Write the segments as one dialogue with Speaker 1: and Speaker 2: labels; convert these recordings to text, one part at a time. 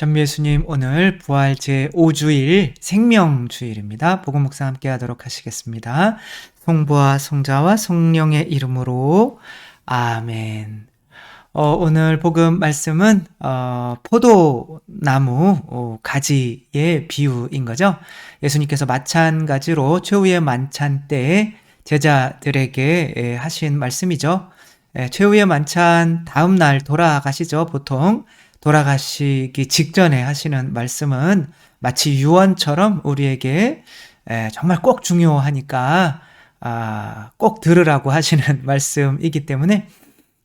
Speaker 1: 전미예수님 오늘 부활 제5주일 생명주일입니다. 복음 묵상 함께 하도록 하시겠습니다. 성부와 성자와 성령의 이름으로 아멘. 어, 오늘 복음 말씀은 어, 포도나무 어, 가지의 비유인 거죠. 예수님께서 마찬가지로 최후의 만찬 때에 제자들에게 예, 하신 말씀이죠. 예, 최후의 만찬 다음 날 돌아가시죠. 보통 돌아가시기 직전에 하시는 말씀은 마치 유언처럼 우리에게 정말 꼭 중요하니까 아, 꼭 들으라고 하시는 말씀이기 때문에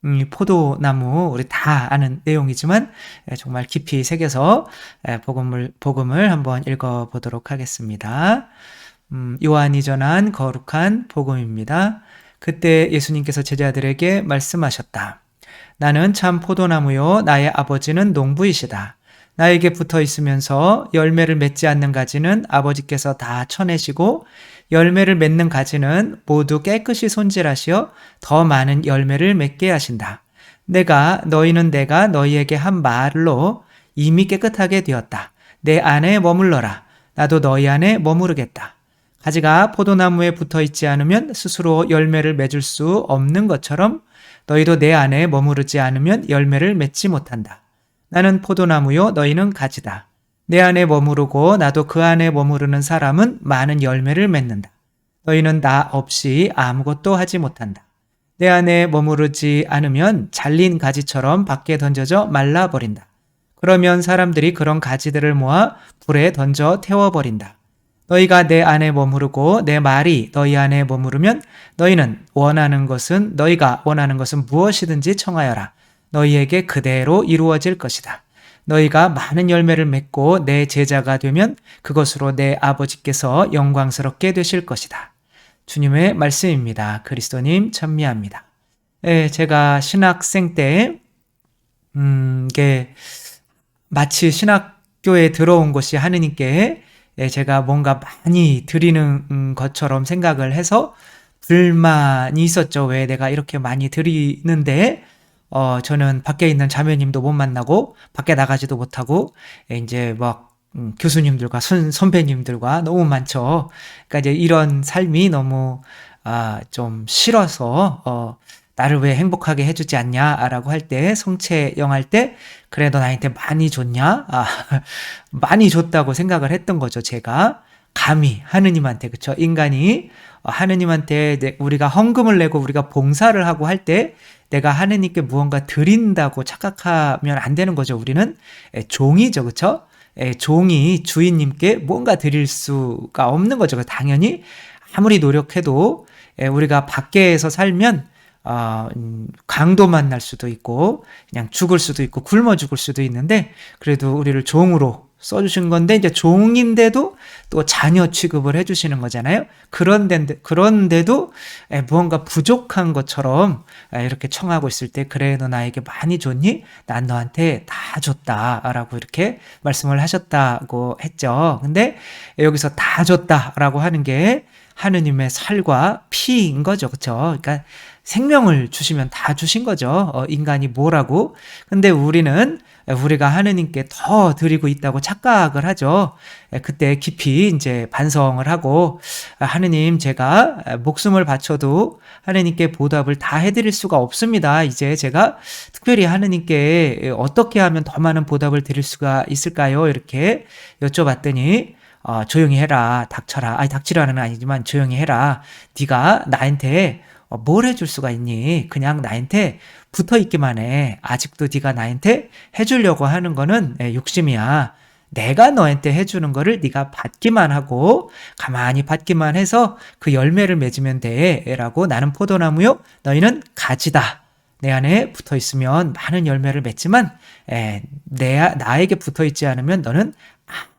Speaker 1: 음, 포도나무 우리 다 아는 내용이지만 정말 깊이 새겨서 복음을 복음을 한번 읽어 보도록 하겠습니다. 음, 요한이 전한 거룩한 복음입니다. 그때 예수님께서 제자들에게 말씀하셨다. 나는 참 포도나무요 나의 아버지는 농부이시다. 나에게 붙어 있으면서 열매를 맺지 않는 가지는 아버지께서 다 쳐내시고 열매를 맺는 가지는 모두 깨끗이 손질하시어 더 많은 열매를 맺게 하신다. 내가 너희는 내가 너희에게 한 말로 이미 깨끗하게 되었다. 내 안에 머물러라. 나도 너희 안에 머무르겠다. 가지가 포도나무에 붙어 있지 않으면 스스로 열매를 맺을 수 없는 것처럼 너희도 내 안에 머무르지 않으면 열매를 맺지 못한다. 나는 포도나무요, 너희는 가지다. 내 안에 머무르고 나도 그 안에 머무르는 사람은 많은 열매를 맺는다. 너희는 나 없이 아무것도 하지 못한다. 내 안에 머무르지 않으면 잘린 가지처럼 밖에 던져져 말라버린다. 그러면 사람들이 그런 가지들을 모아 불에 던져 태워버린다. 너희가 내 안에 머무르고 내 말이 너희 안에 머무르면 너희는 원하는 것은 너희가 원하는 것은 무엇이든지 청하여라. 너희에게 그대로 이루어질 것이다. 너희가 많은 열매를 맺고 내 제자가 되면 그것으로 내 아버지께서 영광스럽게 되실 것이다. 주님의 말씀입니다. 그리스도님 찬미합니다. 예, 제가 신학생 때, 음, 이게 마치 신학교에 들어온 것이 하느님께 예, 제가 뭔가 많이 드리는 음, 것처럼 생각을 해서 불만이 있었죠. 왜 내가 이렇게 많이 드리는데 어 저는 밖에 있는 자매님도 못 만나고 밖에 나가지도 못하고 예, 이제 막 음, 교수님들과 선, 선배님들과 너무 많죠. 그러니까 이제 이런 삶이 너무 아, 좀 싫어서 어, 나를 왜 행복하게 해주지 않냐라고 할 때 성체영 할 때 그래 너 나한테 많이 줬냐? 아, 많이 줬다고 생각을 했던 거죠 제가. 감히 하느님한테 그쵸? 인간이 하느님한테 우리가 헌금을 내고 우리가 봉사를 하고 할 때 내가 하느님께 무언가 드린다고 착각하면 안 되는 거죠 우리는. 종이죠 그쵸? 종이 주인님께 뭔가 드릴 수가 없는 거죠 당연히. 아무리 노력해도 우리가 밖에서 살면 어, 강도 만날 수도 있고 그냥 죽을 수도 있고 굶어 죽을 수도 있는데 그래도 우리를 종으로 써주신 건데 이제 종인데도 또 자녀 취급을 해주시는 거잖아요. 그런데 그런데도 무언가 부족한 것처럼 이렇게 청하고 있을 때 그래 너 나에게 많이 줬니? 난 너한테 다 줬다라고 이렇게 말씀을 하셨다고 했죠. 근데 여기서 다 줬다라고 하는 게 하느님의 살과 피인 거죠. 그렇죠? 그러니까 생명을 주시면 다 주신 거죠. 어, 인간이 뭐라고? 근데 우리는 우리가 하느님께 더 드리고 있다고 착각을 하죠. 그때 깊이 이제 반성을 하고 하느님 제가 목숨을 바쳐도 하느님께 보답을 다 해드릴 수가 없습니다. 이제 제가 특별히 하느님께 어떻게 하면 더 많은 보답을 드릴 수가 있을까요? 이렇게 여쭤봤더니 어, 조용히 해라, 닥쳐라. 아니 닥치라는 건 아니지만 조용히 해라. 네가 나한테 어, 뭘 해줄 수가 있니? 그냥 나한테 붙어 있기만 해. 아직도 네가 나한테 해주려고 하는 거는 예, 욕심이야. 내가 너한테 해주는 거를 네가 받기만 하고 가만히 받기만 해서 그 열매를 맺으면 돼라고 나는 포도나무요 너희는 가지다 내 안에 붙어 있으면 많은 열매를 맺지만 에, 내 나에게 붙어 있지 않으면 너는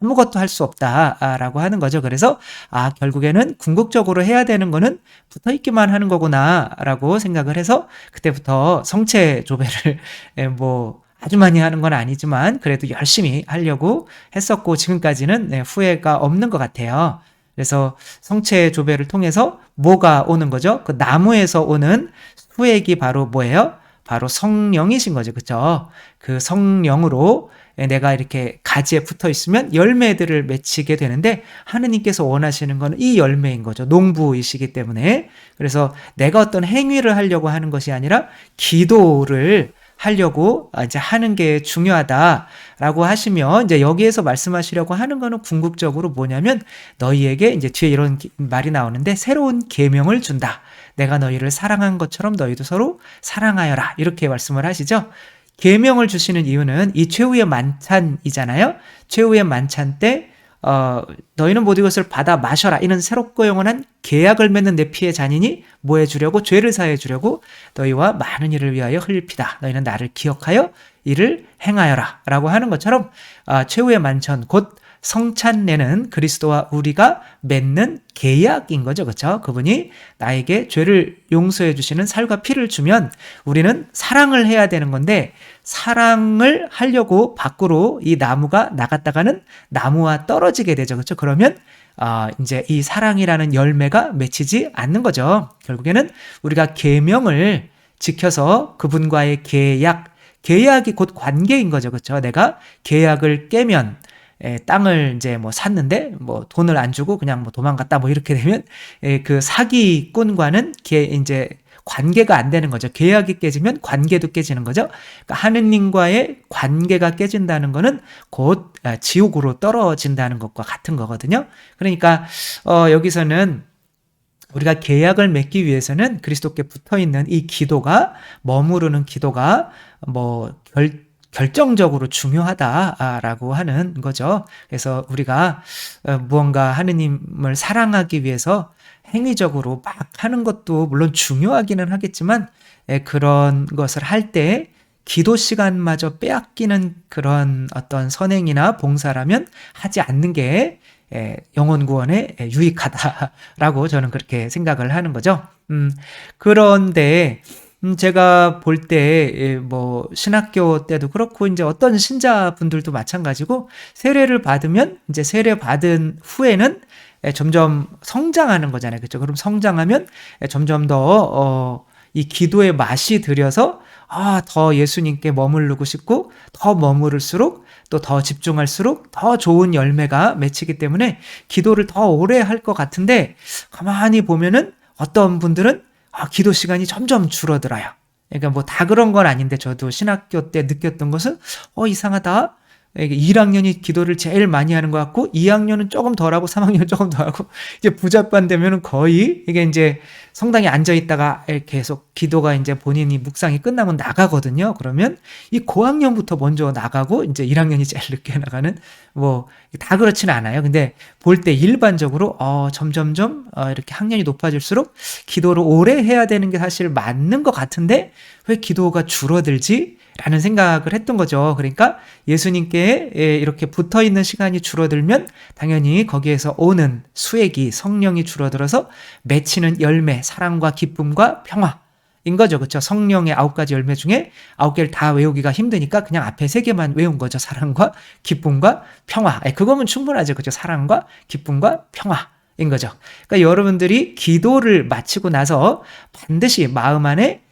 Speaker 1: 아무것도 할 수 없다라고 하는 거죠. 그래서 아 결국에는 궁극적으로 해야 되는 거는 붙어 있기만 하는 거구나라고 생각을 해서 그때부터 성체 조배를 뭐 아주 많이 하는 건 아니지만 그래도 열심히 하려고 했었고 지금까지는 네, 후회가 없는 것 같아요. 그래서 성체 조배를 통해서 뭐가 오는 거죠? 그 나무에서 오는 수액이 바로 뭐예요? 바로 성령이신 거죠. 그쵸? 그 성령으로 예, 내가 이렇게 가지에 붙어 있으면 열매들을 맺히게 되는데 하느님께서 원하시는 것은 이 열매인 거죠. 농부이시기 때문에. 그래서 내가 어떤 행위를 하려고 하는 것이 아니라 기도를 하려고 이제 하는 게 중요하다라고 하시면 이제 여기에서 말씀하시려고 하는 거는 궁극적으로 뭐냐면 너희에게 이제 뒤에 이런 말이 나오는데 새로운 계명을 준다. 내가 너희를 사랑한 것처럼 너희도 서로 사랑하여라. 이렇게 말씀을 하시죠. 계명을 주시는 이유는 이 최후의 만찬이잖아요. 최후의 만찬 때 어, 너희는 모든 것을 받아 마셔라. 이는 새롭고 영원한 계약을 맺는 내 피의 잔이니 뭐 해주려고 죄를 사해 주려고 너희와 많은 일을 위하여 흘릴 피다. 너희는 나를 기억하여 이를 행하여라. 라고 하는 것처럼 어, 최후의 만찬 곧 성찬내는 그리스도와 우리가 맺는 계약인 거죠. 그렇죠? 그분이 나에게 죄를 용서해 주시는 살과 피를 주면 우리는 사랑을 해야 되는 건데 사랑을 하려고 밖으로 이 나무가 나갔다가는 나무와 떨어지게 되죠. 그렇죠? 그러면 어, 이제 이 사랑이라는 열매가 맺히지 않는 거죠. 결국에는 우리가 계명을 지켜서 그분과의 계약, 계약이 곧 관계인 거죠. 그렇죠? 내가 계약을 깨면 에, 땅을 이제 뭐 샀는데 뭐 돈을 안 주고 그냥 뭐 도망갔다 뭐 이렇게 되면 에, 그 사기꾼과는 게 이제 관계가 안 되는 거죠. 계약이 깨지면 관계도 깨지는 거죠. 그러니까 하느님과의 관계가 깨진다는 거는 곧 아, 지옥으로 떨어진다는 것과 같은 거거든요. 그러니까 어, 여기서는 우리가 계약을 맺기 위해서는 그리스도께 붙어 있는 이 기도가 머무르는 기도가 뭐 결, 결정적으로 중요하다라고 하는 거죠. 그래서 우리가 어, 무언가 하느님을 사랑하기 위해서 행위적으로 막 하는 것도 물론 중요하기는 하겠지만 예, 그런 것을 할 때 기도 시간마저 빼앗기는 그런 어떤 선행이나 봉사라면 하지 않는 게 예, 영혼 구원에 유익하다라고 저는 그렇게 생각을 하는 거죠. 음, 그런데 음, 제가 볼 때 뭐 신학교 때도 그렇고 이제 어떤 신자분들도 마찬가지고 세례를 받으면 이제 세례 받은 후에는 예, 점점 성장하는 거잖아요. 그렇죠? 그럼 성장하면 예, 점점 더이 어, 기도의 맛이 들여서 아, 더 예수님께 머무르고 싶고 더 머무를수록 또 더 집중할수록 더 좋은 열매가 맺히기 때문에 기도를 더 오래 할 것 같은데 가만히 보면은 어떤 분들은 아, 기도 시간이 점점 줄어들어요. 그러니까 뭐 다 그런 건 아닌데 저도 신학교 때 느꼈던 것은 어 이상하다. 1학년이 기도를 제일 많이 하는 것 같고 2학년은 조금 덜하고 3학년은 조금 더 하고 이제 부잡반 되면은 거의 이게 이제 성당에 앉아 있다가 계속 기도가 이제 본인이 묵상이 끝나면 나가거든요. 그러면 이 고학년부터 먼저 나가고 이제 1학년이 제일 늦게 나가는 뭐 다 그렇지는 않아요. 근데 볼 때 일반적으로 어 점점점 어 이렇게 학년이 높아질수록 기도를 오래 해야 되는 게 사실 맞는 것 같은데 왜 기도가 줄어들지? 라는 생각을 했던 거죠. 그러니까 예수님께 이렇게 붙어 있는 시간이 줄어들면 당연히 거기에서 오는 수액이 성령이 줄어들어서 맺히는 열매, 사랑과 기쁨과 평화. 인 거죠. 그렇죠? 성령의 아홉 가지 열매 중에 아홉 개를 다 외우기가 힘드니까 그냥 앞에 세 개만 외운 거죠. 사랑과 기쁨과 평화. 그거면 충분하죠. 그렇죠? 사랑과 기쁨과 평화. 인 거죠. 그러니까 여러분들이 기도를 마치고 나서 반드시 마음 안에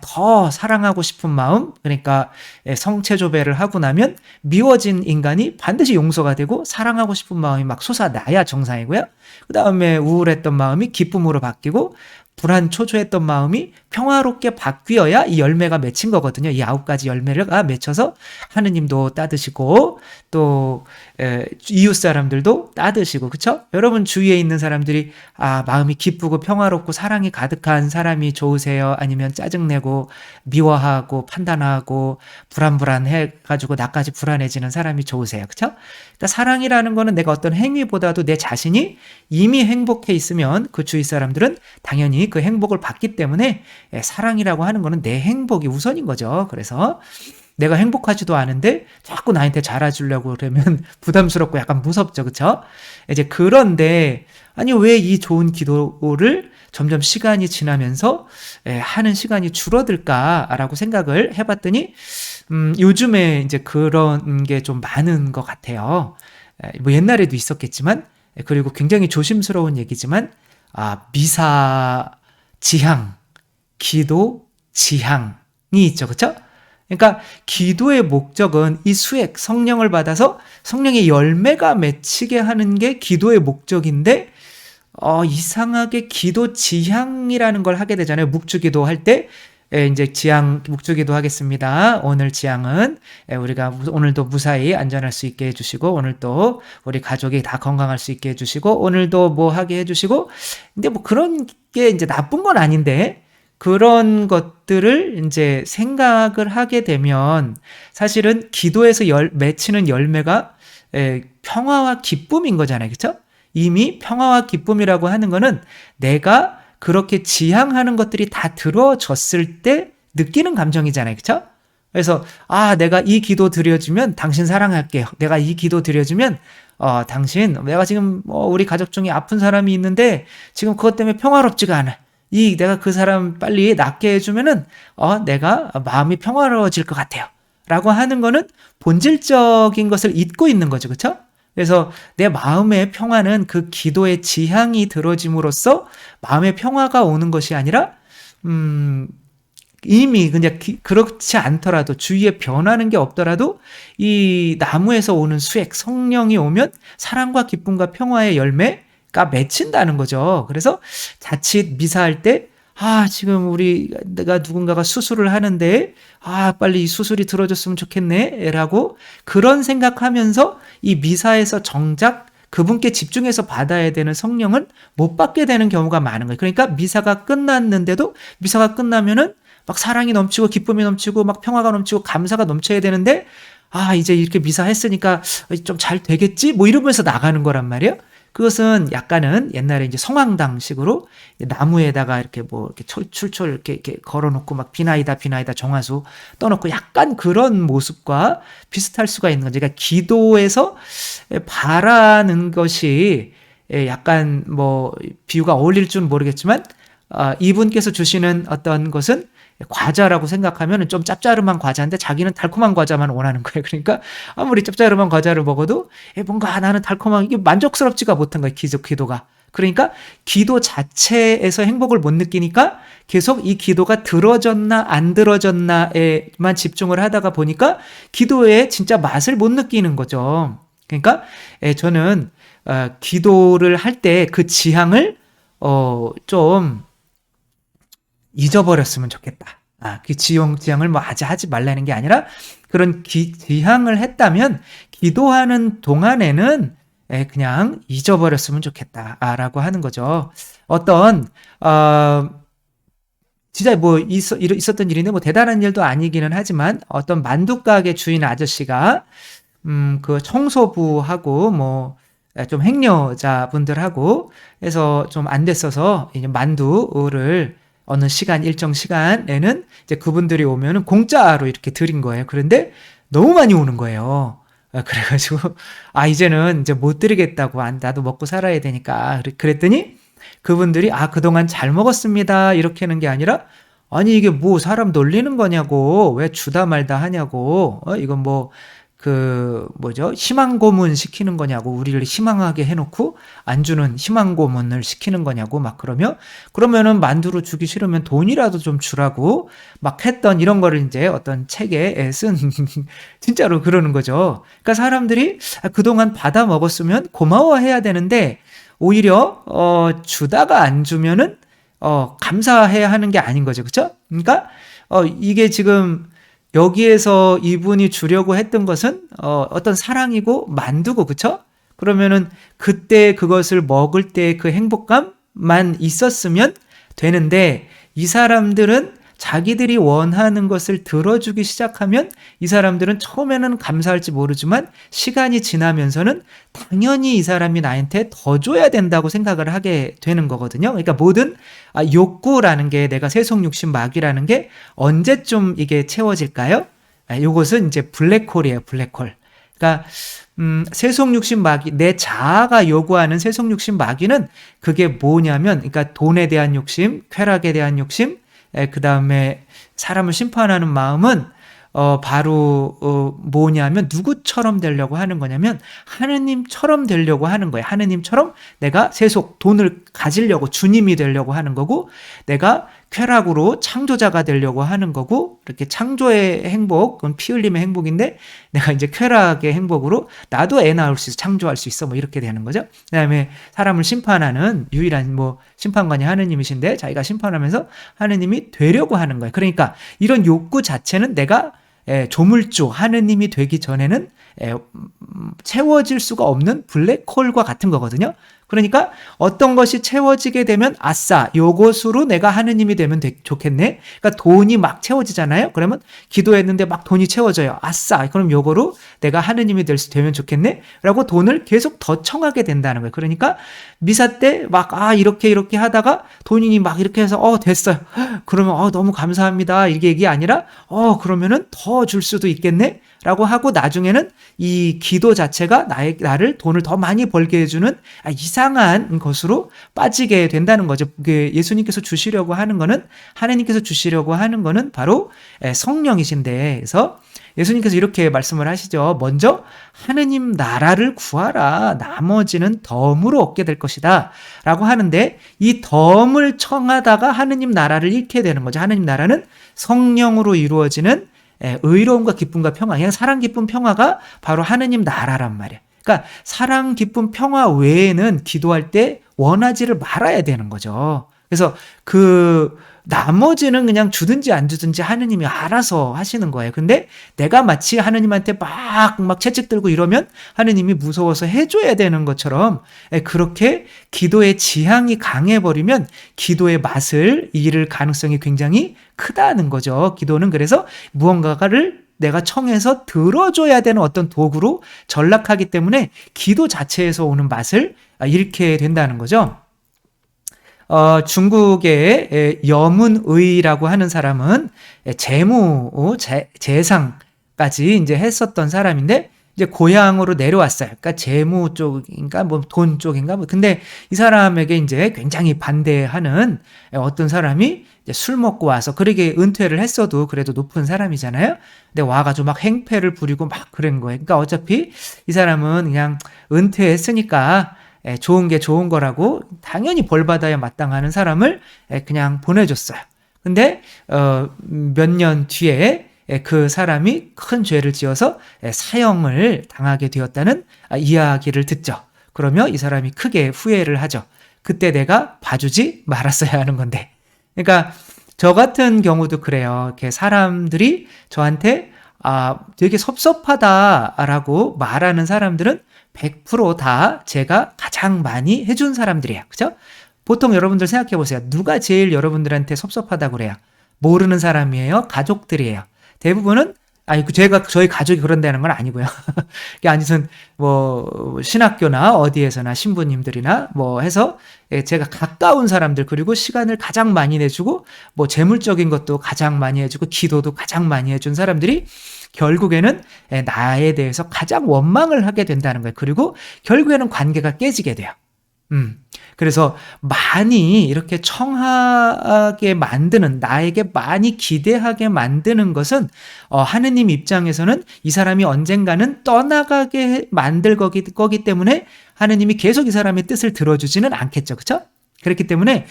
Speaker 1: 더 사랑하고 싶은 마음, 그러니까 성체 조배를 하고 나면 미워진 인간이 반드시 용서가 되고 사랑하고 싶은 마음이 막 솟아나야 정상이고요. 그 다음에 우울했던 마음이 기쁨으로 바뀌고 불안 초조했던 마음이 평화롭게 바뀌어야 이 열매가 맺힌 거거든요. 이 아홉 가지 열매가 맺혀서 하느님도 따드시고 또 에, 이웃 사람들도 따드시고 그쵸? 여러분 주위에 있는 사람들이 아 마음이 기쁘고 평화롭고 사랑이 가득한 사람이 좋으세요? 아니면 짜증내고 미워하고 판단하고 불안불안해 가지고 나까지 불안해지는 사람이 좋으세요? 그쵸? 그러니까 사랑이라는 거는 내가 어떤 행위보다도 내 자신이 이미 행복해 있으면 그 주위 사람들은 당연히 그 행복을 받기 때문에 예, 사랑이라고 하는 거는 내 행복이 우선인 거죠. 그래서 내가 행복하지도 않은데 자꾸 나한테 잘해주려고 그러면 부담스럽고 약간 무섭죠. 그쵸? 이제 그런데, 아니, 왜 이 좋은 기도를 점점 시간이 지나면서 예, 하는 시간이 줄어들까라고 생각을 해봤더니, 음, 요즘에 이제 그런 게 좀 많은 것 같아요. 예, 뭐 옛날에도 있었겠지만, 예, 그리고 굉장히 조심스러운 얘기지만, 아, 미사 지향, 기도 지향이 있죠. 그쵸? 그러니까 기도의 목적은 이 수액 성령을 받아서 성령의 열매가 맺히게 하는 게 기도의 목적인데 어, 이상하게 기도 지향이라는 걸 하게 되잖아요. 묵주기도 할 때. 예, 이제 지향 묵주기도 하겠습니다. 오늘 지향은 예, 우리가 무- 오늘도 무사히 안전할 수 있게 해주시고 오늘도 우리 가족이 다 건강할 수 있게 해주시고 오늘도 뭐 하게 해주시고 근데 뭐 그런 게 이제 나쁜 건 아닌데 그런 것들을 이제 생각을 하게 되면 사실은 기도에서 열, 맺히는 열매가 예, 평화와 기쁨인 거잖아요. 그렇죠? 이미 평화와 기쁨이라고 하는 거는 내가 그렇게 지향하는 것들이 다 들어졌을 때 느끼는 감정이잖아요. 그렇죠? 그래서 아, 내가 이 기도 드려주면 당신 사랑할게요. 내가 이 기도 드려주면 어, 당신 내가 지금 뭐 우리 가족 중에 아픈 사람이 있는데 지금 그것 때문에 평화롭지가 않아. 이 내가 그 사람 빨리 낫게 해주면은 어, 내가 마음이 평화로워질 것 같아요. 라고 하는 거는 본질적인 것을 잊고 있는 거죠. 그렇죠? 그래서 내 마음의 평화는 그 기도의 지향이 들어짐으로써 마음의 평화가 오는 것이 아니라 음 이미 그냥 기- 그렇지 않더라도 주위에 변하는 게 없더라도 이 나무에서 오는 수액 성령이 오면 사랑과 기쁨과 평화의 열매가 맺힌다는 거죠. 그래서 자칫 미사할 때 아, 지금 우리 내가 누군가가 수술을 하는데 아, 빨리 이 수술이 들어줬으면 좋겠네. 라고 그런 생각하면서 이 미사에서 정작 그분께 집중해서 받아야 되는 성령은 못 받게 되는 경우가 많은 거예요. 그러니까 미사가 끝났는데도 미사가 끝나면은 막 사랑이 넘치고 기쁨이 넘치고 막 평화가 넘치고 감사가 넘쳐야 되는데 아, 이제 이렇게 미사 했으니까 좀 잘 되겠지? 뭐 이러면서 나가는 거란 말이에요. 그것은 약간은 옛날에 이제 성황당식으로 나무에다가 이렇게 뭐 이렇게 철출철 이렇게, 이렇게 걸어놓고 막 비나이다 비나이다 정화수 떠놓고 약간 그런 모습과 비슷할 수가 있는 거죠. 그러니까 기도에서 바라는 것이 약간 뭐 비유가 어울릴 줄은 모르겠지만 아, 이분께서 주시는 어떤 것은 과자라고 생각하면 좀 짭짤한 과자인데 자기는 달콤한 과자만 원하는 거예요. 그러니까 아무리 짭짤한 과자를 먹어도 뭔가 나는 달콤한 이게 만족스럽지가 못한 거예요. 기도, 기도가. 그러니까 기도 자체에서 행복을 못 느끼니까 계속 이 기도가 들어졌나 안 들어졌나에만 집중을 하다가 보니까 기도의 진짜 맛을 못 느끼는 거죠. 그러니까 저는 어, 기도를 할 때 그 지향을 어, 좀 잊어버렸으면 좋겠다. 아, 그 지용, 지향을 뭐 아주 하지 말라는 게 아니라 그런 기, 지향을 했다면 기도하는 동안에는 에, 그냥 잊어버렸으면 좋겠다라고 하는 거죠. 어떤 어, 진짜 뭐 있어, 있었던 일인데 뭐 대단한 일도 아니기는 하지만 어떤 만두 가게 주인 아저씨가 음, 그 청소부하고 뭐 좀 행여자분들하고 해서 좀 안 됐어서 이제 만두를 어느 시간 일정 시간에는 이제 그분들이 오면은 공짜로 이렇게 드린 거예요. 그런데 너무 많이 오는 거예요. 그래가지고 아 이제는 이제 못 드리겠다고 안 나도 먹고 살아야 되니까 그랬더니 그분들이 아 그동안 잘 먹었습니다 이렇게 하는 게 아니라 아니 이게 뭐 사람 놀리는 거냐고 왜 주다 말다 하냐고 어 이건 뭐 그 뭐죠 희망 고문 시키는 거냐고 우리를 희망하게 해놓고 안 주는 희망 고문을 시키는 거냐고 막 그러면 그러면은 만두로 주기 싫으면 돈이라도 좀 주라고 막 했던 이런 거를 이제 어떤 책에 쓴 진짜로 그러는 거죠. 그러니까 사람들이 그동안 받아 먹었으면 고마워해야 되는데 오히려 어 주다가 안 주면은 어 감사해야 하는 게 아닌 거죠. 그렇죠? 그러니까 어 이게 지금 여기에서 이분이 주려고 했던 것은 어, 어떤 사랑이고 만두고 그쵸? 그러면은 그때 그것을 먹을 때 그 행복감만 있었으면 되는데 이 사람들은 자기들이 원하는 것을 들어주기 시작하면 이 사람들은 처음에는 감사할지 모르지만 시간이 지나면서는 당연히 이 사람이 나한테 더 줘야 된다고 생각을 하게 되는 거거든요. 그러니까 모든 아, 욕구라는 게 내가 세속 육신 마귀라는 게 언제쯤 이게 채워질까요? 아, 요것은 이제 블랙홀이에요, 블랙홀. 그러니까 음, 세속 육신 마귀, 내 자아가 요구하는 세속 육신 마귀는 그게 뭐냐면, 그러니까 돈에 대한 욕심, 쾌락에 대한 욕심, 그 다음에 사람을 심판하는 마음은 어, 바로, 어, 뭐냐면, 누구처럼 되려고 하는 거냐면, 하느님처럼 되려고 하는 거예요. 하느님처럼 내가 세속, 돈을 가지려고 주님이 되려고 하는 거고, 내가 쾌락으로 창조자가 되려고 하는 거고 이렇게 창조의 행복, 그건 피 흘림의 행복인데 내가 이제 쾌락의 행복으로 나도 애 낳을 수 있어, 창조할 수 있어 뭐 이렇게 되는 거죠. 그다음에 사람을 심판하는 유일한 뭐 심판관이 하느님이신데 자기가 심판하면서 하느님이 되려고 하는 거예요. 그러니까 이런 욕구 자체는 내가 예, 조물주 하느님이 되기 전에는 예, 음, 채워질 수가 없는 블랙홀과 같은 거거든요. 그러니까 어떤 것이 채워지게 되면 아싸 요것으로 내가 하느님이 되면 되, 좋겠네. 그러니까 돈이 막 채워지잖아요. 그러면 기도했는데 막 돈이 채워져요. 아싸 그럼 요거로 내가 하느님이 될 수 되면 좋겠네. 라고 돈을 계속 더 청하게 된다는 거예요. 그러니까 미사 때 막 아 이렇게 이렇게 하다가 돈이 막 이렇게 해서 어 됐어요. 그러면 어 너무 감사합니다. 이게 얘기 아니라 어 그러면은 더 줄 수도 있겠네. 라고 하고 나중에는 이 기도 자체가 나의, 나를 돈을 더 많이 벌게 해주는 아, 이상한 것으로 빠지게 된다는 거죠. 예수님께서 주시려고 하는 거는 하나님께서 주시려고 하는 거는 바로 성령이신데 그래서 예수님께서 이렇게 말씀을 하시죠. 먼저 하느님 나라를 구하라. 나머지는 덤으로 얻게 될 것이다. 라고 하는데 이 덤을 청하다가 하느님 나라를 잃게 되는 거죠. 하느님 나라는 성령으로 이루어지는 예, 의로움과 기쁨과 평화, 그냥 사랑, 기쁨, 평화가 바로 하느님 나라란 말이야. 그러니까 사랑, 기쁨, 평화 외에는 기도할 때 원하지를 말아야 되는 거죠. 그래서 그 나머지는 그냥 주든지 안 주든지 하느님이 알아서 하시는 거예요. 근데 내가 마치 하느님한테 막, 막 채찍 들고 이러면 하느님이 무서워서 해줘야 되는 것처럼 예, 그렇게 기도의 지향이 강해버리면 기도의 맛을 잃을 가능성이 굉장히 크다는 거죠. 기도는 그래서 무언가를 내가 청해서 들어줘야 되는 어떤 도구로 전락하기 때문에 기도 자체에서 오는 맛을 잃게 된다는 거죠. 어, 중국의 여문의라고 하는 사람은 재무, 어, 재, 재상까지 이제 했었던 사람인데, 이제 고향으로 내려왔어요. 그러니까 재무 쪽인가 뭐 돈 쪽인가 뭐 근데 이 사람에게 이제 굉장히 반대하는 어떤 사람이 술 먹고 와서 그러게 은퇴를 했어도 그래도 높은 사람이잖아요. 근데 와가지고 막 행패를 부리고 막 그런 거예요. 그러니까 어차피 이 사람은 그냥 은퇴했으니까 예, 좋은 게 좋은 거라고 당연히 벌 받아야 마땅하는 사람을 예, 그냥 보내줬어요. 근데 어, 몇년 뒤에 예, 그 사람이 큰 죄를 지어서 사형을 당하게 되었다는 아, 이야기를 듣죠. 그러면 이 사람이 크게 후회를 하죠. 그때 내가 봐주지 말았어야 하는 건데. 그러니까 저 같은 경우도 그래요. 이렇게 사람들이 저한테 아, 되게 섭섭하다라고 말하는 사람들은 100%다 제가 가장 많이 해준 사람들이에요. 그죠? 보통 여러분들 생각해 보세요. 누가 제일 여러분들한테 섭섭하다고 그래요? 모르는 사람이에요? 가족들이에요? 대부분은 아니, 그 제가, 저희 가족이 그런다는 건 아니고요. 그게 아니선, 뭐, 신학교나 어디에서나 신부님들이나 뭐 해서 예, 제가 가까운 사람들, 그리고 시간을 가장 많이 내주고, 뭐, 재물적인 것도 가장 많이 해주고, 기도도 가장 많이 해준 사람들이 결국에는 예, 나에 대해서 가장 원망을 하게 된다는 거예요. 그리고 결국에는 관계가 깨지게 돼요. 음. 그래서 많이 이렇게 청하게 만드는 나에게 많이 기대하게 만드는 것은 어, 하느님 입장에서는 이 사람이 언젠가는 떠나가게 만들 거기, 거기 때문에 하느님이 계속 이 사람의 뜻을 들어주지는 않겠죠, 그렇죠? 그렇기 때문에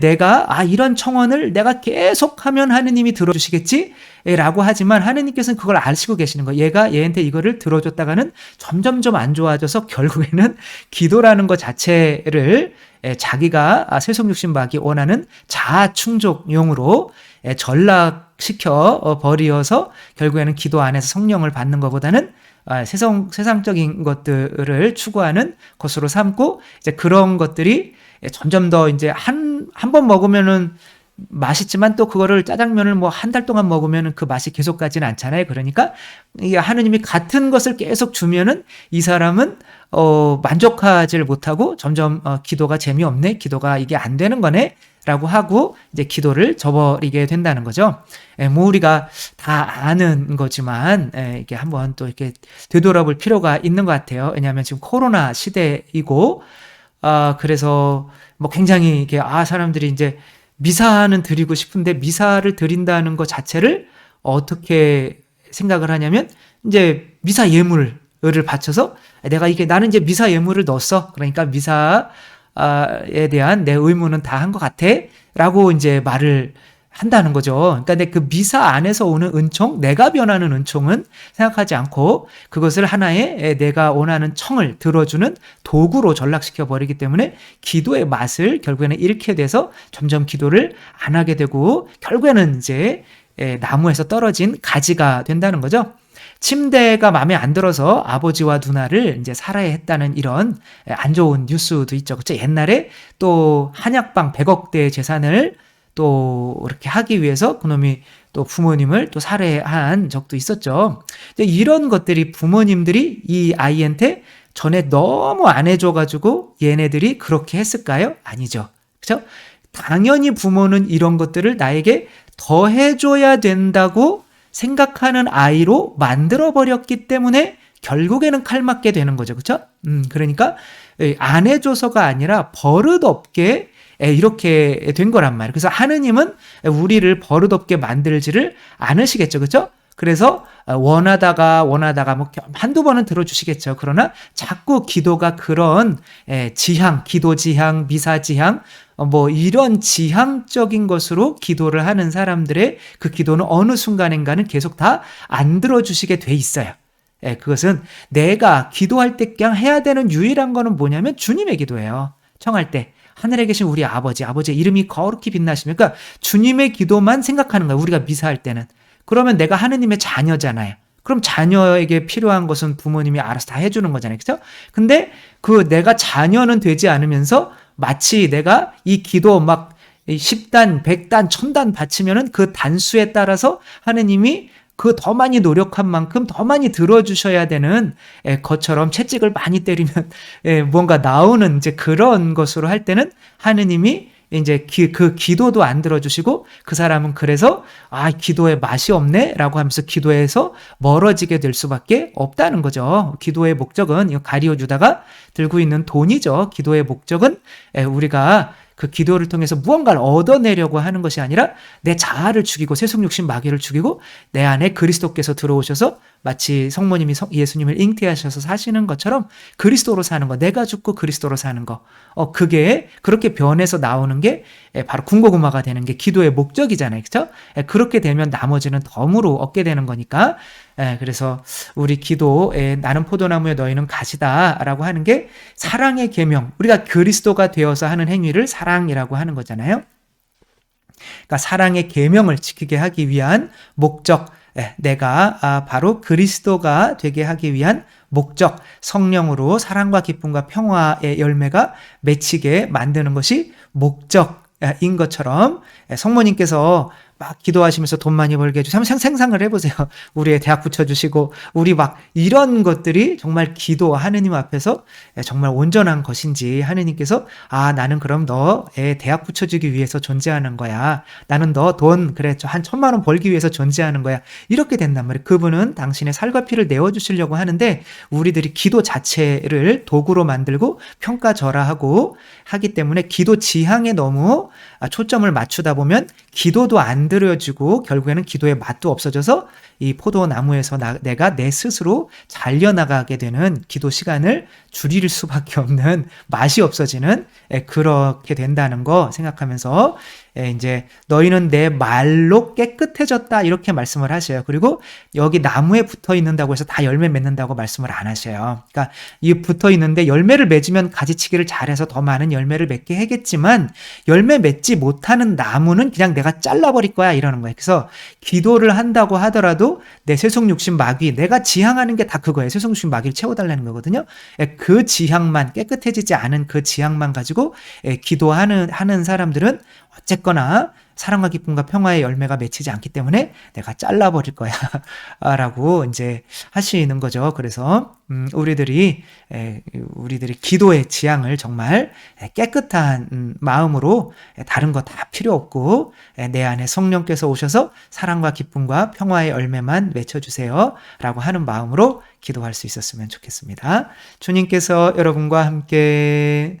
Speaker 1: 내가 아 이런 청원을 내가 계속하면 하느님이 들어주시겠지라고 하지만 하느님께서는 그걸 아시고 계시는 거예요. 얘가 얘한테 이거를 들어줬다가는 점점점 안 좋아져서 결국에는 기도라는 것 자체를 자기가 아, 세속육신박이 원하는 자아 충족용으로 전락시켜 어, 버리어서 결국에는 기도 안에서 성령을 받는 것보다는 아, 세상 세상적인 것들을 추구하는 것으로 삼고 이제 그런 것들이 점점 더 이제 한 한 번 먹으면은 맛있지만 또 그거를 짜장면을 뭐 한 달 동안 먹으면 그 맛이 계속 가지는 않잖아요. 그러니까 이 하느님이 같은 것을 계속 주면은 이 사람은 어 만족하지를 못하고 점점 어 기도가 재미없네. 기도가 이게 안 되는 거네. 라고 하고 이제 기도를 저버리게 된다는 거죠. 예, 뭐 우리가 다 아는 거지만 예, 이게 한번 또 이렇게 되돌아볼 필요가 있는 것 같아요. 왜냐하면 지금 코로나 시대이고 아 그래서 뭐 굉장히 이게 아 사람들이 이제 미사는 드리고 싶은데 미사를 드린다는 것 자체를 어떻게 생각을 하냐면 이제 미사 예물을 바쳐서 내가 이게 나는 이제 미사 예물을 넣었어. 그러니까 미사 미사에 대한 내 의무는 다 한 것 같아? 라고 이제 말을 한다는 거죠. 그러니까 내 그 미사 안에서 오는 은총, 내가 변하는 은총은 생각하지 않고 그것을 하나의 내가 원하는 청을 들어주는 도구로 전락시켜 버리기 때문에 기도의 맛을 결국에는 잃게 돼서 점점 기도를 안 하게 되고 결국에는 이제 나무에서 떨어진 가지가 된다는 거죠. 침대가 마음에 안 들어서 아버지와 누나를 이제 살아야 했다는 이런 안 좋은 뉴스도 있죠. 그렇죠? 옛날에 또 한약방 100억대 재산을 또 이렇게 하기 위해서 그놈이 또 부모님을 또 살해한 적도 있었죠. 이런 것들이 부모님들이 이 아이한테 전에 너무 안 해줘가지고 얘네들이 그렇게 했을까요? 아니죠. 그죠? 당연히 부모는 이런 것들을 나에게 더 해줘야 된다고 생각하는 아이로 만들어버렸기 때문에 결국에는 칼 맞게 되는 거죠. 그죠? 음, 그러니까 안 해줘서가 아니라 버릇없게 이렇게 된 거란 말이에요. 그래서 하느님은 우리를 버릇없게 만들지를 않으시겠죠. 그죠? 그래서 원하다가 원하다가 뭐 한두 번은 들어주시겠죠. 그러나 자꾸 기도가 그런 지향, 기도 지향, 미사 지향, 어, 뭐 이런 지향적인 것으로 기도를 하는 사람들의 그 기도는 어느 순간인가는 계속 다 안 들어주시게 돼 있어요. 그것은 내가 기도할 때 그냥 해야 되는 유일한 거는 뭐냐면 주님의 기도예요. 청할 때. 하늘에 계신 우리 아버지, 아버지의 이름이 거룩히 빛나시면, 그러니까 주님의 기도만 생각하는 거예요. 우리가 미사할 때는. 그러면 내가 하느님의 자녀잖아요. 그럼 자녀에게 필요한 것은 부모님이 알아서 다 해주는 거잖아요. 그죠? 근데 그 내가 자녀는 되지 않으면서 마치 내가 이 기도 막 10단, 100단, 1000단 바치면은 그 단수에 따라서 하느님이 그 더 많이 노력한 만큼 더 많이 들어주셔야 되는 예, 것처럼 채찍을 많이 때리면 예, 뭔가 나오는 이제 그런 것으로 할 때는 하느님이 이제 기, 그 기도도 안 들어주시고 그 사람은 그래서 아 기도에 맛이 없네라고 하면서 기도에서 멀어지게 될 수밖에 없다는 거죠. 기도의 목적은 가리오 주다가 들고 있는 돈이죠. 기도의 목적은 예, 우리가 그 기도를 통해서 무언가를 얻어내려고 하는 것이 아니라 내 자아를 죽이고 세속 욕심 마귀를 죽이고 내 안에 그리스도께서 들어오셔서 마치 성모님이 예수님을 잉태하셔서 사시는 것처럼 그리스도로 사는 거, 내가 죽고 그리스도로 사는 거. 어, 그게 그렇게 변해서 나오는 게 바로 군고구마가 되는 게 기도의 목적이잖아요. 그죠? 그렇게 되면 나머지는 덤으로 얻게 되는 거니까. 그래서 우리 기도에 나는 포도나무에 너희는 가시다라고 하는 게 사랑의 계명. 우리가 그리스도가 되어서 하는 행위를 사랑이라고 하는 거잖아요. 그러니까 사랑의 계명을 지키게 하기 위한 목적, 예, 내가 아, 바로 그리스도가 되게 하기 위한 목적, 성령으로 사랑과 기쁨과 평화의 열매가 맺히게 만드는 것이 목적 인 것처럼 예, 성모님께서 막 기도하시면서 돈 많이 벌게 해주세요. 한번 생상을 해보세요. 우리의 대학 붙여주시고, 우리 막 이런 것들이 정말 기도 하느님 앞에서 정말 온전한 것인지 하느님께서 아, 나는 그럼 너의 대학 붙여주기 위해서 존재하는 거야. 나는 너 돈, 그래, 한 천만 원 벌기 위해서 존재하는 거야. 이렇게 된단 말이에요. 그분은 당신의 살과 피를 내어주시려고 하는데, 우리들이 기도 자체를 도구로 만들고 평가절하하고 하기 때문에 기도 지향에 너무 초점을 맞추다 보면 기도도 안 만들어지고 결국에는 기도의 맛도 없어져서 이 포도나무에서 나, 내가 내 스스로 잘려나가게 되는 기도 시간을 줄일 수밖에 없는 맛이 없어지는 예, 그렇게 된다는 거 생각하면서 예, 이제 너희는 내 말로 깨끗해졌다 이렇게 말씀을 하셔요. 그리고 여기 나무에 붙어 있는다고 해서 다 열매 맺는다고 말씀을 안 하셔요. 그러니까 이 붙어 있는데 열매를 맺으면 가지치기를 잘해서 더 많은 열매를 맺게 하겠지만 열매 맺지 못하는 나무는 그냥 내가 잘라버릴 거야 이러는 거예요. 그래서 기도를 한다고 하더라도 내 세속 욕심 마귀 내가 지향하는 게 다 그거예요. 세속 욕심 마귀를 채워달라는 거거든요. 예, 그 지향만 깨끗해지지 않은 그 지향만 가지고 예, 기도하는 하는 사람들은 어쨌거나 사랑과 기쁨과 평화의 열매가 맺히지 않기 때문에 내가 잘라버릴 거야. 라고 이제 하시는 거죠. 그래서, 음, 우리들이, 에, 우리들이 기도의 지향을 정말 깨끗한 음, 마음으로 다른 거 다 필요 없고, 에, 내 안에 성령께서 오셔서 사랑과 기쁨과 평화의 열매만 맺혀주세요. 라고 하는 마음으로 기도할 수 있었으면 좋겠습니다. 주님께서 여러분과 함께